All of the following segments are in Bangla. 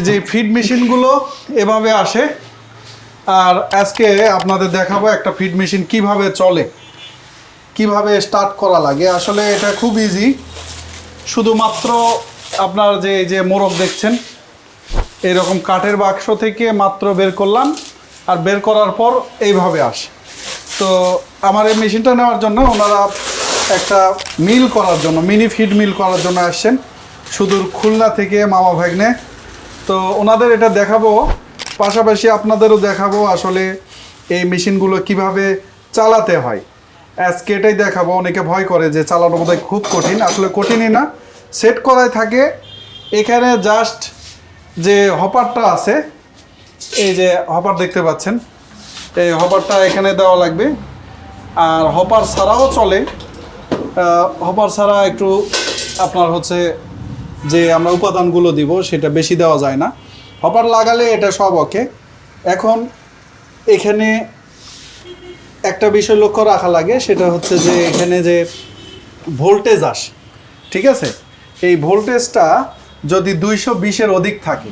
যে ফিড মেশিনগুলো এভাবে আসে। আর আজকে আপনাদের দেখাবো একটা ফিড মেশিন কীভাবে চলে। কীভাবে স্টার্ট করা লাগে। আসলে এটা খুব ইজি শুধুমাত্র আপনার যে, এই যে মোরগ দেখছেন, এরকম কাঠের বাক্স থেকে মাত্র বের করলাম। আর বের করার পর এইভাবে আসে। তো আমার এই মেশিনটা নেওয়ার জন্য ওনারা একটা মিল করার জন্য মিনি ফিড মিল করার জন্য আসছেন। সুদূর খুলনা থেকে মামা ভাগ্নে তো ওনাদের এটা দেখাবো, পাশাপাশি আপনাদেরও দেখাবো আসলে এই মেশিনগুলো কীভাবে চালাতে হয়। আজকে এটাই দেখাবো, অনেকে ভয় করে যে চালানো বোধহয় খুব কঠিন, আসলে কঠিনই না। সেট করাই থাকে, এখানে জাস্ট যে হপারটা আছে, এই যে হপার দেখতে পাচ্ছেন, এই হপারটা এখানে দেওয়া লাগবে। আর হপার ছাড়াও চলে হপার ছাড়া একটু আপনার হচ্ছে যে আমরা উপাদানগুলো দিব সেটা বেশি দেওয়া যায় না। হপার লাগালে এটা সব ওকে। এখন এখানে একটা বিষয় লক্ষ্য রাখা লাগে সেটা হচ্ছে যে এখানে যে ভোল্টেজ আসে ঠিক আছে? এই ভোল্টেজটা যদি দুইশো বিশের অধিক থাকে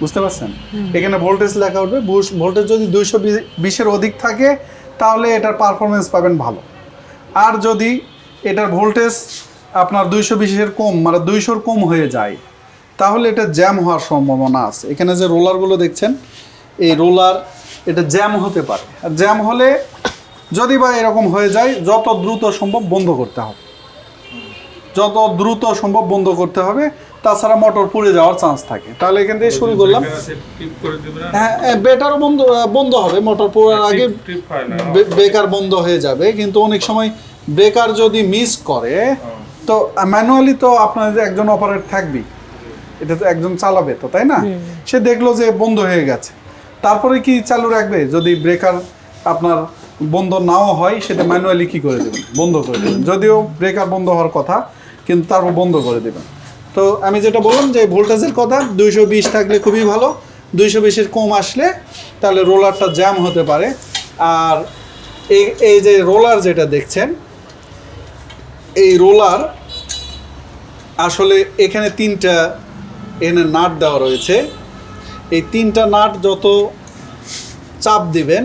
বুঝতে পারছেন? এখানে ভোল্টেজ লেখা উঠবে ভোল্টেজ যদি দুইশো বিশের অধিক থাকে তাহলে এটার পারফরমেন্স পাবেন ভালো। আর যদি এটার ভোল্টেজ আপনার দুইশো বিশের কম মানে দুইশোর কম হয়ে যায়। তাহলে এটা জ্যাম হওয়ার সম্ভাবনা আছে। এখানে যে রোলারগুলো দেখছেন এই রোলার এটা জ্যাম হতে পারে। আর জ্যাম হলে যদি বা এরকম হয়ে যায় যত দ্রুত সম্ভব বন্ধ করতে হবে। যত দ্রুত সম্ভব বন্ধ করতে হবে। তাছাড়া মোটর পুড়ে যাওয়ার চান্স থাকে। তাহলে এখান থেকে শুরু করলাম। না হ্যাঁ বেটারও বন্ধ বন্ধ হবে। মোটর পোড়ার আগে হয় ব্রেকার বন্ধ হয়ে যাবে। কিন্তু অনেক সময় ব্রেকার যদি মিস করে তো ম্যানুয়ালি তো আপনার যে একজন অপারেট থাকবেই এটা তো একজন চালাবে তো তাই না? সে দেখল যে বন্ধ হয়ে গেছে। তারপরে কি চালু রাখবে? যদি ব্রেকার আপনার বন্ধ নাও হয় সেটা ম্যানুয়ালি কি করে দেবেন? বন্ধ করে দেবেন। যদিও ব্রেকার বন্ধ হওয়ার কথা কিন্তু তারপর বন্ধ করে দেবেন। তো আমি যেটা বললাম যে ভোল্টেজের কথা দুইশো বিশ থাকলে খুবই ভালো দুইশো বিশের কম আসলে তাহলে রোলারটা জ্যাম হতে পারে। আর এই এই যে রোলার যেটা দেখছেন এই রোলার আসলে এখানে তিনটা এখানে নাট দেওয়া রয়েছে। এই তিনটা নাট যত চাপ দিবেন,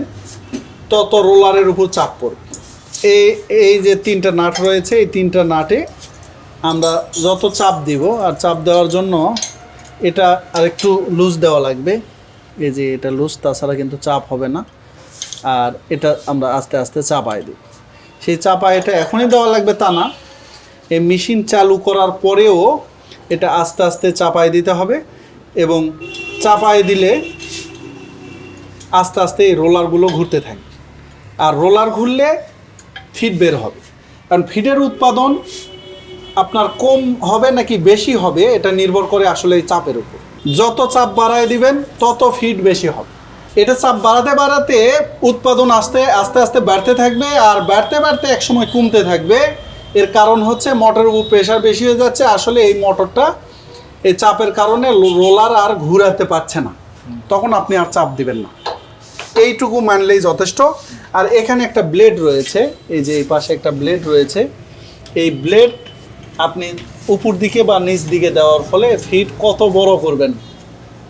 তত রোলারের উপর চাপ পড়বে। এই এই যে তিনটা নাট রয়েছে, এই তিনটা নাটে আমরা যত চাপ দিব, আর চাপ দেওয়ার জন্য এটা আর একটু লুজ দেওয়া লাগবে। এই যে এটা লুজ, তাছাড়া কিন্তু চাপ হবে না। আর এটা আমরা আস্তে আস্তে চাপাই দিই। সেই চাপা এটা এখনই দেওয়া লাগবে তা না। এই মেশিন চালু করার পরেও এটা আস্তে আস্তে চাপাই দিতে হবে এবং চাপাই দিলে আস্তে আস্তে এই রোলারগুলো ঘুরতে থাকবে আর রোলার ঘুরলে ফিড বের হবে। কারণ ফিডের উৎপাদন আপনার কম হবে নাকি বেশি হবে, এটা নির্ভর করে আসলে এই চাপের উপর। যত চাপ বাড়ায় দিবেন, তত ফিড বেশি হবে। এটা চাপ বাড়াতে বাড়াতে উৎপাদন আস্তে আস্তে আস্তে বাড়তে থাকবে আর বাড়তে বাড়তে একসময় কমতে থাকবে। এর কারণ হচ্ছে মোটরের উপর প্রেশার বেশি হয়ে যাচ্ছে। আসলে এই মোটরটা এই চাপের কারণে রোলার আর ঘুরাতে পারছে না। তখন আপনি আর চাপ দিবেন না। এইটুকু মানলেই যথেষ্ট। আর এখানে একটা ব্লেড রয়েছে। এই যে এই পাশে একটা ব্লেড রয়েছে। এই ব্লেড আপনি উপর দিকে বা নিচ দিকে দেওয়ার ফলে ফিট কত বড় করবেন?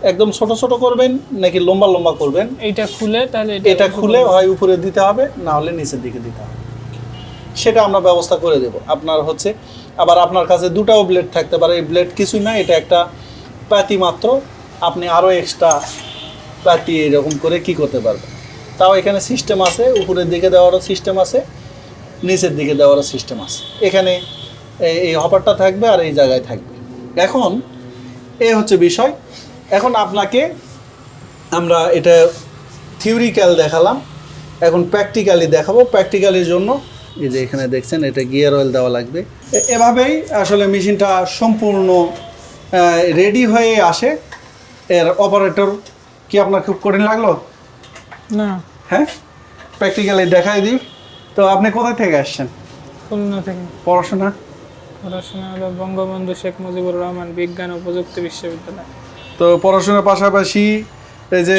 একদম ছোট ছোট করবেন নাকি লম্বা লম্বা করবেন? এইটা খুলে তাহলে এটা খুলে হয় উপরে দিতে হবে না হলে নিচের দিকে দিতে হবে। সেটা আমরা ব্যবস্থা করে দেব। আপনার হচ্ছে আবার আপনার কাছে দুটাও ব্লেড থাকতে পারে। এই ব্লেড কিছুই না এটা একটা প্যাতি মাত্র। আপনি আরও এক্সট্রা প্যাতি এরকম করে কি করতে পারবেন। তাও এখানে সিস্টেম আছে উপরের দিকে দেওয়ারও সিস্টেম আছে নিচের দিকে দেওয়ারও সিস্টেম আছে। এখানে এই- এই হপারটা থাকবে আর এই জায়গায় থাকবে। এখন এ হচ্ছে বিষয় এখন আপনাকে আমরা এটা থিওরিক্যাল দেখালাম। এখন প্র্যাকটিক্যালি দেখাবো। প্র্যাকটিক্যালির জন্য এই যে এখানে দেখছেন এটা গিয়ার অয়েল দেওয়া লাগবে। এভাবেই আসলে মেশিনটা সম্পূর্ণ রেডি হয়ে আসে। এর অপারেটর কি আপনার খুব কঠিন লাগল? না। হ্যাঁ? প্র্যাকটিক্যালি দেখাই দিই। তো আপনি কোথায় থেকে আসছেন? খুলনা থেকে। পড়াশোনা? পড়াশোনা হলো বঙ্গবন্ধু শেখ মুজিবুর রহমান বিজ্ঞান ও প্রযুক্তি বিশ্ববিদ্যালয়। তো পড়াশোনার পাশাপাশি এই যে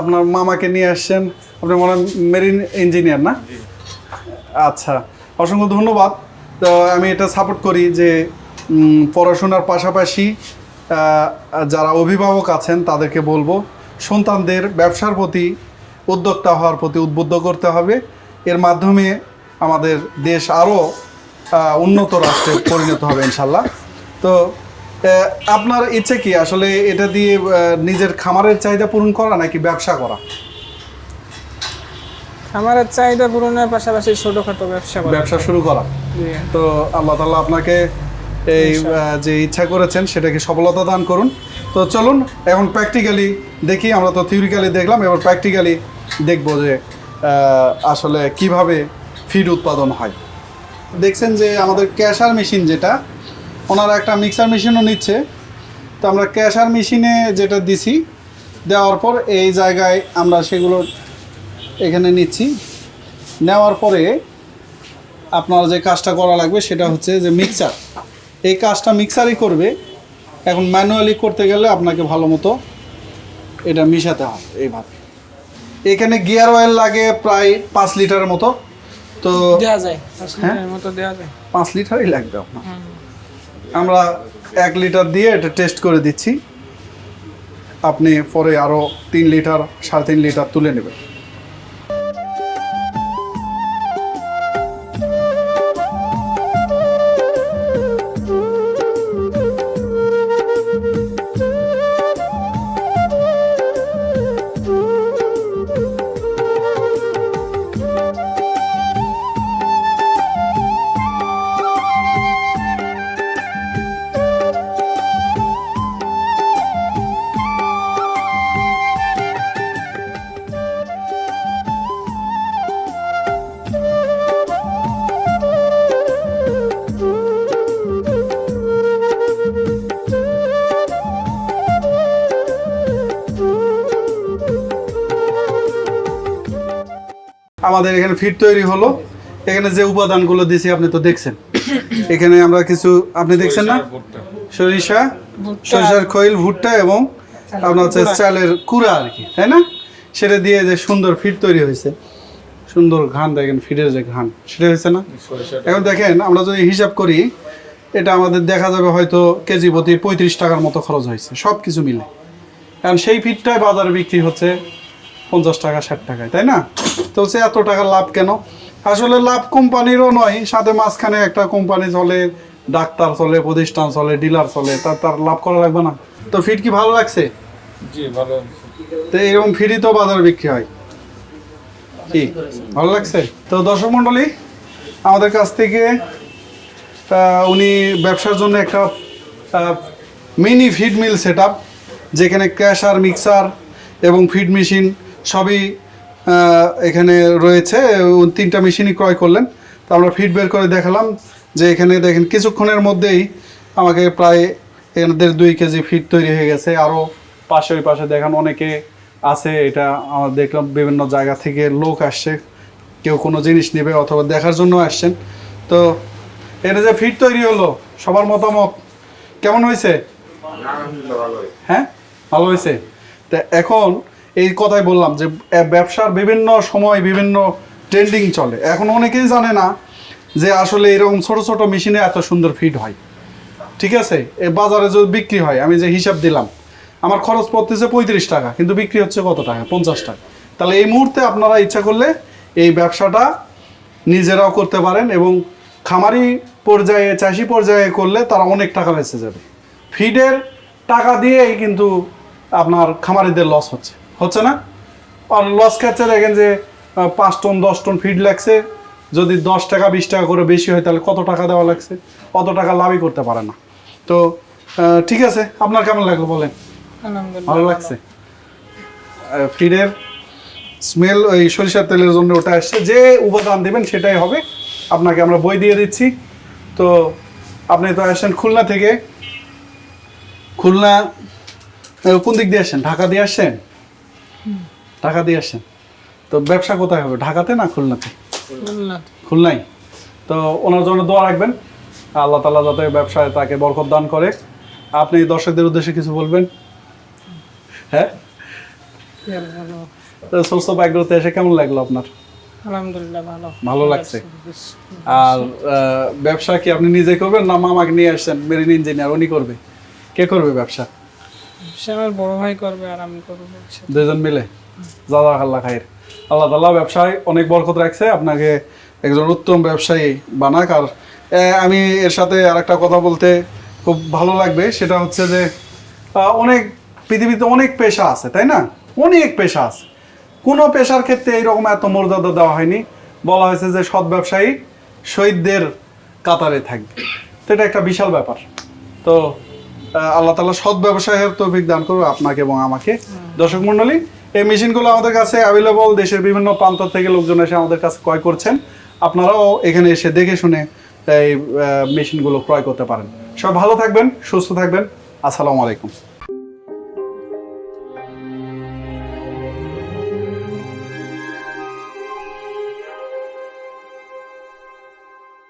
আপনার মামাকে নিয়ে আসছেন আপনি মনে হয় মেরিন ইঞ্জিনিয়ার না? আচ্ছা অসংখ্য ধন্যবাদ। তো আমি এটা সাপোর্ট করি যে পড়াশোনার পাশাপাশি যারা অভিভাবক আছেন তাদেরকে বলব সন্তানদের ব্যবসার প্রতি উদ্যোক্তা হওয়ার প্রতি উদ্বুদ্ধ করতে হবে। এর মাধ্যমে আমাদের দেশ আরও উন্নত রাষ্ট্রে পরিণত হবে ইনশাল্লাহ। তো আপনার ইচ্ছে কি আসলে এটা দিয়ে নিজের খামারের চাহিদা পূরণ করা নাকি ব্যবসা করা? আমার চাহিদা পূরণের পাশাপাশি ছোটখাটো ব্যবসা করা। ব্যবসা শুরু করা। তো আল্লাহ তাআলা আপনাকে এই যে ইচ্ছা করেছেন সেটাকে সফলতা দান করুন। তো চলুন এখন প্র্যাকটিক্যালি দেখি আমরা তো থিওরিক্যালি দেখলাম এবার প্র্যাকটিক্যালি দেখব যে আসলে কীভাবে ফিড উৎপাদন হয়। দেখছেন যে আমাদের ক্যাশার মেশিন যেটা ওনারা একটা মিক্সার মেশিনও নিচ্ছে। তো আমরা ক্যাশার মেশিনে যেটা দিছি দেওয়ার পর এই জায়গায় আমরা সেগুলো এখানে নিচ্ছি। নেওয়ার পরে আপনার যে কাজটা করা লাগবে সেটা হচ্ছে যে মিক্সার এই কাজটা মিক্সারই করবে। এখন ম্যানুয়ালি করতে গেলে আপনাকে ভালো মতো এটা মিশাতে হবে এইভাবে। এখানে গিয়ার অয়েল লাগে প্রায় পাঁচ লিটারের মতো। তো দেওয়া যায় হ্যাঁ? মতো দেওয়া যায়। পাঁচ লিটারই লাগবে আপনার। আমরা এক লিটার দিয়ে এটা টেস্ট করে দিচ্ছি। আপনি পরে আরও তিন লিটার, সাড়ে তিন লিটার তুলে নেবেন। আমাদের এখানে ফিট তৈরি হলো। এখানে যে উপাদানগুলো দিয়েছি আপনি তো দেখছেন। এখানে আমরা কিছু আপনি দেখছেন না? সরিষা সরিষার খৈল ভুট্টা এবং আপনার হচ্ছে চালের কুড়া আর কি তাই না? সেটা দিয়ে যে সুন্দর ফিট তৈরি হয়েছে। সুন্দর ঘান দেখেন ফিটের যে ঘান সেটা হয়েছে না? এখন দেখেন আমরা যদি হিসাব করি এটা আমাদের দেখা যাবে হয়তো কেজি প্রতি পঁয়ত্রিশ টাকার মতো খরচ হয়েছে সব কিছু মিলে। কারণ সেই ফিটটাই বাজারে বিক্রি হচ্ছে পঞ্চাশ টাকা ষাট টাকায় তাই না? তো সে এত টাকা লাভ কেন? আসলে লাভ কোম্পানিরও নয় সাথে মাঝখানে একটা কোম্পানি চলে ডাক্তার চলে প্রতিষ্ঠান চলে ডিলার চলে তার তার লাভ করা লাগবে না। তো ফিট কি ভালো লাগছে? জি ভালো তো এরকম ফিরই তো বাজারে বিক্রি হয়। কি? ভালো লাগছে? তো দর্শক মণ্ডলী আমাদের কাছ থেকে উনি ব্যবসার জন্য একটা মিনি ফিড মিল সেট যেখানে ক্র্যাশার মিক্সার এবং ফিড মেশিন সবই এখানে রয়েছে তিনটা মেশিনই ক্রয় করলেন। তো আমরা ফিড বের করে দেখালাম যে এখানে দেখেন কিছুক্ষণের মধ্যেই আমাকে প্রায় এখানে দেড় দুই কেজি ফিড তৈরি হয়ে গেছে। আরও পাশে ওই পাশে দেখান অনেকে আছে এটা আমার দেখলাম বিভিন্ন জায়গা থেকে লোক আসছে কেউ কোনো জিনিস নেবে অথবা দেখার জন্য আসছেন। তো এটা যে ফিট তৈরি হলো সবার মতামত কেমন হয়েছে। হ্যাঁ ভালো হয়েছে। তা এখন এই কথাই বললাম যে ব্যবসার বিভিন্ন সময় বিভিন্ন ট্রেন্ডিং চলে। এখন অনেকেই জানে না যে আসলে এরকম ছোট ছোট মেশিনে এত সুন্দর ফিট হয়। ঠিক আছে? এ, বাজারে যদি বিক্রি হয়, আমি যে হিসাব দিলাম, আমার খরচ পড়তেছে পঁয়ত্রিশ টাকা, কিন্তু বিক্রি হচ্ছে কত টাকা? পঞ্চাশ টাকা। তাহলে এই মুহূর্তে আপনারা ইচ্ছা করলে এই ব্যবসাটা নিজেরাও করতে পারেন এবং খামারি পর্যায়ে, চাষি পর্যায়ে করলে তারা অনেক টাকা বেঁচে যাবে। ফিডের টাকা দিয়েই কিন্তু আপনার খামারিদের লস হচ্ছে। হচ্ছে না? আর লস খাচ্ছে দেখেন যে পাঁচ টন দশ টন ফিড লাগছে। যদি দশ টাকা বিশ টাকা করে বেশি হয় তাহলে কত টাকা দেওয়া লাগছে? অত টাকা লাভই করতে পারে না। তো ঠিক আছে আপনার কেমন লাগল বলেন? ভালো লাগছে? ফিডের স্মেল ওই সরিষার তেলের জন্য ওটা আসছে। যে উপাদান দেবেন সেটাই হবে। আপনাকে আমরা বই দিয়ে দিচ্ছি। তো আপনি তো আসছেন খুলনা থেকে। খুলনা কোন দিক দিয়ে আসছেন ঢাকা দিয়ে আসছেন ঢাকা দিয়ে আসছেন। তো ব্যবসা কোথায় হবে ঢাকাতে না খুলনাতে? খুলনা খুলনাই তো ওনার জন্য দোয়া রাখবেন। আল্লাহ তালা যাতে ব্যবসায় তাকে বরকত দান করে। আপনি দর্শকদের উদ্দেশ্যে কিছু বলবেন? হ্যাঁ? তো অফ এসে কেমন লাগল আপনার? আলহামদুলিল্লাহ ভালো। ভালো লাগছে। আর ব্যবসা কি আপনি নিজে করবেন না মামাকে নিয়ে আসছেন? মেরিন ইঞ্জিনিয়ার উনি করবে। কে করবে ব্যবসা? সে আমার বড় ভাই করবে আর আমি করব। দুজন মিলে? জাদা আল্লাহ খায়ের আল্লাহ তাল্লাহ ব্যবসায় অনেক বরকত রাখছে। আপনাকে একজন উত্তম ব্যবসায়ী বানাক। আর আমি এর সাথে আরেকটা কথা বলতে খুব ভালো লাগবে। সেটা হচ্ছে যে অনেক পৃথিবীতে অনেক পেশা আছে, তাই না? অনেক পেশা আছে। কোনো পেশার ক্ষেত্রে এইরকম এত মর্যাদা দেওয়া হয়নি। বলা হয়েছে যে সৎ ব্যবসায়ী শহীদদের কাতারে থাকবে। তো এটা একটা বিশাল ব্যাপার। তো আল্লাহ তালা সৎ ব্যবসায়ের তৌফিক দান করবে আপনাকে এবং আমাকে। দর্শক মন্ডলী এই মেশিনগুলো আমাদের কাছে অ্যাভেলেবল দেশের বিভিন্ন প্রান্ত থেকে লোকজন এসে আমাদের কাছে ক্রয় করছেন। আপনারাও এখানে এসে দেখে শুনে এই মেশিনগুলো ক্রয় করতে পারেন। সব ভালো থাকবেন, সুস্থ থাকবেন। আসসালামু আলাইকুম।